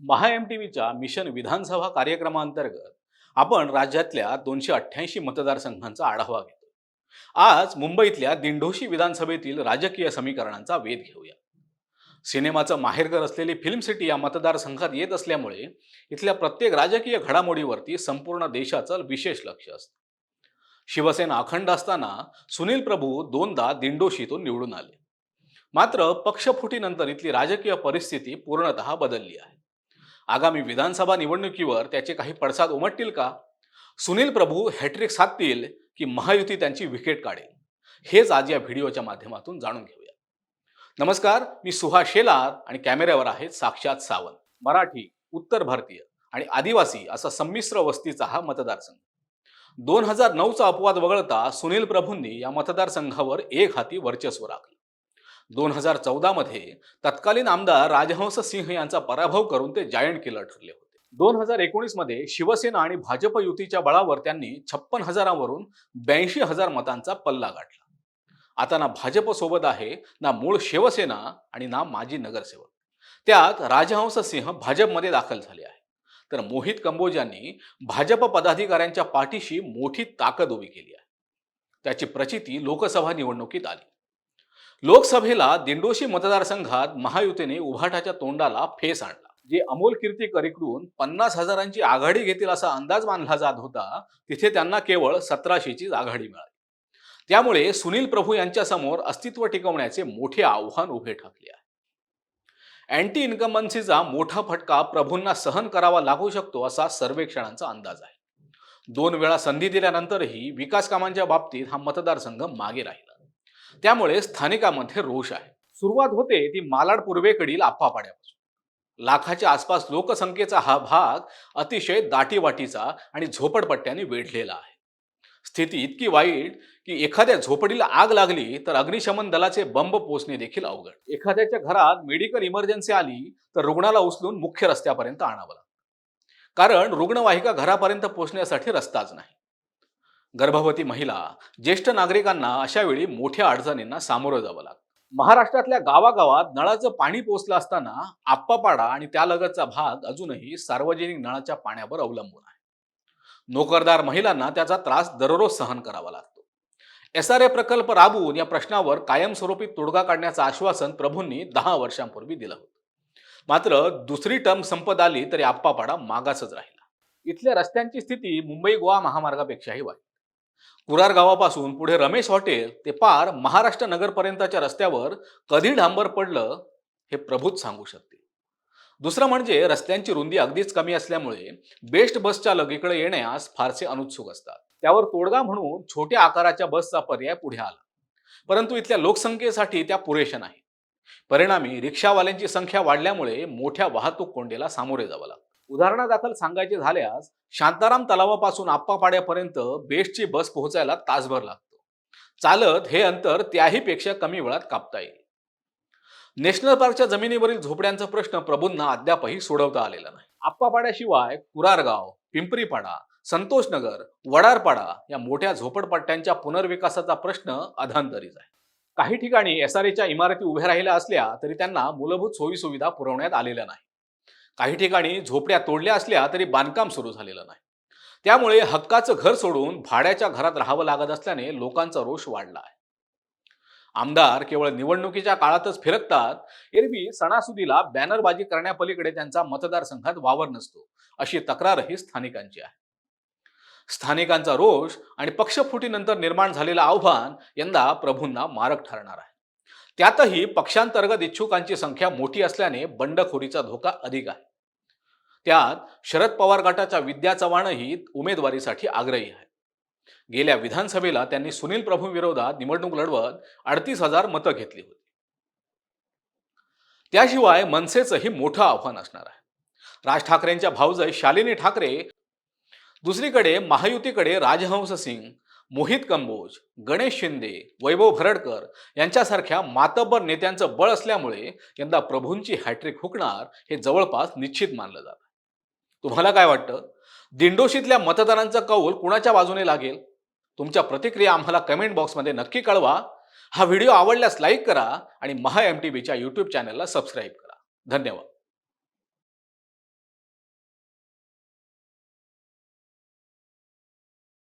महा M T व्हीच्या mission Vidhan Sabha कार्यक्रमाअंतर्गत आपण राज्यातल्या दोनशे अठ्ठ्याऐंशी मतदारसंघांचा आढावा घेतो आज मुंबईतल्या दिंडोशी विधानसभेतील राजकीय समीकरणांचा वेध घेऊया. सिनेमाचं माहेरघर असलेली फिल्म सिटी या मतदारसंघात येत असल्यामुळे इथल्या प्रत्येक राजकीय घडामोडीवरती संपूर्ण देशाचं विशेष लक्ष असतं. शिवसेना अखंड असताना सुनील प्रभू दोनदा दिंडोशीतून निवडून आले. मात्र पक्षफुटीनंतर इथली राजकीय परिस्थिती पूर्णतः बदलली आहे. आगामी विधानसभा निवडणुकीवर त्याचे काही पडसाद उमटतील का? सुनील प्रभू हॅट्रिक साधतील की महायुती त्यांची विकेट काढेल? हेच आज या व्हिडिओच्या माध्यमातून जाणून घेऊया. नमस्कार मी सुहास शेलार आणि कॅमेऱ्यावर आहेत साक्षात सावंत मराठी उत्तर भारतीय आणि आदिवासी असा संमिश्र वस्तीचा हा मतदारसंघ. दोन हजार नऊचा अपवाद वगळता सुनील प्रभूंनी या मतदारसंघावर एक हाती वर्चस्व राखलं. दोन हजार चौदामध्ये तत्कालीन आमदार राजहंस सिंह यांचा पराभव करून ते जायंट किलर ठरले होते. दोन हजार एकोणीसमध्ये शिवसेना आणि भाजप युतीच्या बळावर त्यांनी छप्पन हजारावरून ब्याऐंशी हजार मतांचा पल्ला गाठला. आता ना भाजप सोबत आहे ना मूळ शिवसेना आणि ना माजी नगरसेवक. त्यात राजहंस सिंह भाजपमध्ये दाखल झाले आहे तर मोहित कंबोज यांनी भाजप पदाधिकाऱ्यांच्या पाठीशी मोठी ताकद उभी केली आहे. त्याची प्रचिती लोकसभा निवडणुकीत आली. लोकसभेला दिंडोशी मतदारसंघात महायुतीने उभाटाच्या तोंडाला फेस आणला. जे अमोल कीर्तीकर इकडून पन्नास हजारांची आघाडी घेतील असा अंदाज मानला जात होता तिथे त्यांना केवळ सतराशेचीच आघाडी मिळाली. त्यामुळे सुनील प्रभू यांच्या समोर अस्तित्व टिकवण्याचे मोठे आव्हान उभे ठाकले आहे. अँटी इन्कमन्सीचा मोठा फटका प्रभूंना सहन करावा लागू शकतो असा सर्वेक्षणांचा अंदाज आहे. दोन वेळा संधी दिल्यानंतरही विकास कामांच्या बाबतीत हा मतदारसंघ मागे राहिला. त्यामुळे स्थानिकांमध्ये रोष आहे. सुरुवात होते ती मालाड पूर्वेकडील आप्पापाड्यापासून. लाखाच्या आसपास लोकसंख्येचा हा भाग अतिशय दाटीवाटीचा आणि झोपडपट्ट्याने वेढलेला आहे. स्थिती इतकी वाईट की एखाद्या झोपडीला आग लागली तर अग्निशमन दलाचे बंब पोचणे देखील अवघड. एखाद्याच्या घरात मेडिकल इमर्जन्सी आली तर रुग्णाला उचलून मुख्य रस्त्यापर्यंत आणावं लागतं. कारण रुग्णवाहिका घरापर्यंत पोचण्यासाठी रस्ताच नाही. गर्भवती महिला ज्येष्ठ नागरिकांना अशा वेळी मोठ्या अडचणींना सामोरं जावं लागतं. महाराष्ट्रातल्या गावागावात नळाचं पाणी पोचलं असताना आप्पापाडा आणि त्यालगतचा भाग अजूनही सार्वजनिक नळाच्या पाण्यावर अवलंबून आहे. नोकरदार महिलांना त्याचा त्रास दररोज सहन करावा लागतो. एस आर ए प्रकल्प राबवून या प्रश्नावर कायमस्वरूपी तोडगा काढण्याचं आश्वासन प्रभूंनी दहा वर्षांपूर्वी दिलं होतं. मात्र दुसरी टर्म संपत आली तरी आप्पापाडा मागासच राहिला. इथल्या रस्त्यांची स्थिती मुंबई गोवा महामार्गापेक्षाही वाईट. कुरार गावापासून पुढे रमेश हॉटेल ते पार महाराष्ट्र नगरपर्यंतच्या रस्त्यावर कधी डांबर पडलं हे प्रभूच सांगू शकते. दुसरं म्हणजे रस्त्यांची रुंदी अगदीच कमी असल्यामुळे बेस्ट बसच्या लगेकडे येण्यास फारसे अनुत्सुक असतात. त्यावर तोडगा म्हणून छोट्या आकाराच्या बसचा पर्याय पुढे आला. परंतु इथल्या लोकसंख्येसाठी त्या पुरेशा नाही परिणामी रिक्षावाल्यांची संख्या वाढल्यामुळे मोठ्या वाहतूक कोंडीला सामोरे जावं लागतं. उदाहरणादाखल सांगायचे झाल्यास शांताराम तलावापासून आप्पापाड्यापर्यंत बेस्टची बस पोहोचायला तासभर लागतो. चालत हे अंतर त्याही पेक्षा कमी वेळात कापता येईल. नॅशनल पार्कच्या जमिनीवरील झोपड्यांचा प्रश्न प्रभूंना अद्यापही सोडवता आलेला नाही. आप्पापाड्याशिवाय कुरारगाव पिंपरीपाडा संतोषनगर वडारपाडा या मोठ्या झोपडपट्ट्यांच्या पुनर्विकासाचा प्रश्न अधांतरीच आहे. काही ठिकाणी एस आर इमारती उभ्या राहिल्या असल्या तरी त्यांना मूलभूत सोयीसुविधा पुरवण्यात आलेल्या नाही काही ठिकाणी झोपड्या तोडल्या असल्या तरी बांधकाम सुरू झालेलं नाही. त्यामुळे हक्काचं घर सोडून भाड्याच्या घरात राहावं लागत असल्याने लोकांचा रोष वाढला आहे. आमदार केवळ निवडणुकीच्या काळातच फिरकतात एरवी सणासुदीला बॅनरबाजी करण्यापलीकडे त्यांचा मतदारसंघात वावर नसतो अशी तक्रारही स्थानिकांची आहे. स्थानिकांचा रोष आणि पक्षफुटीनंतर निर्माण झालेलं आव्हान यंदा प्रभूंना मारक ठरणार आहे. त्यातही पक्षांतर्गत इच्छुकांची संख्या मोठी असल्याने बंडखोरीचा धोका अधिक आहे. त्यात शरद पवार गटाच्या विद्या चव्हाणही उमेदवारीसाठी आग्रही आहे गेल्या विधानसभेला त्यांनी सुनील प्रभू विरोधात निवडणूक लढवत अडतीस हजार मतं घेतली होती. त्याशिवाय मनसेचंही मोठं आव्हान असणार आहे. राज ठाकरेंच्या भाऊजय शालिनी ठाकरे दुसरीकडे महायुतीकडे राजहंस सिंग मोहित कंबोज गणेश शिंदे वैभव भरडकर यांच्यासारख्या मातब्बर नेत्यांचं बळ असल्यामुळे यंदा प्रभूंची हॅट्रिक हुकणार हे जवळपास निश्चित मानलं जातं. तुम्हाला काय वाटतं? दिंडोशीतल्या मतदारांचा कौल कुणाच्या बाजूने लागेल? तुमच्या प्रतिक्रिया आम्हाला कमेंट बॉक्समध्ये नक्की कळवा. हा व्हिडिओ आवडल्यास लाईक करा आणि महा एम टी बीच्या यूट्यूब चॅनलला सबस्क्राईब करा. धन्यवाद.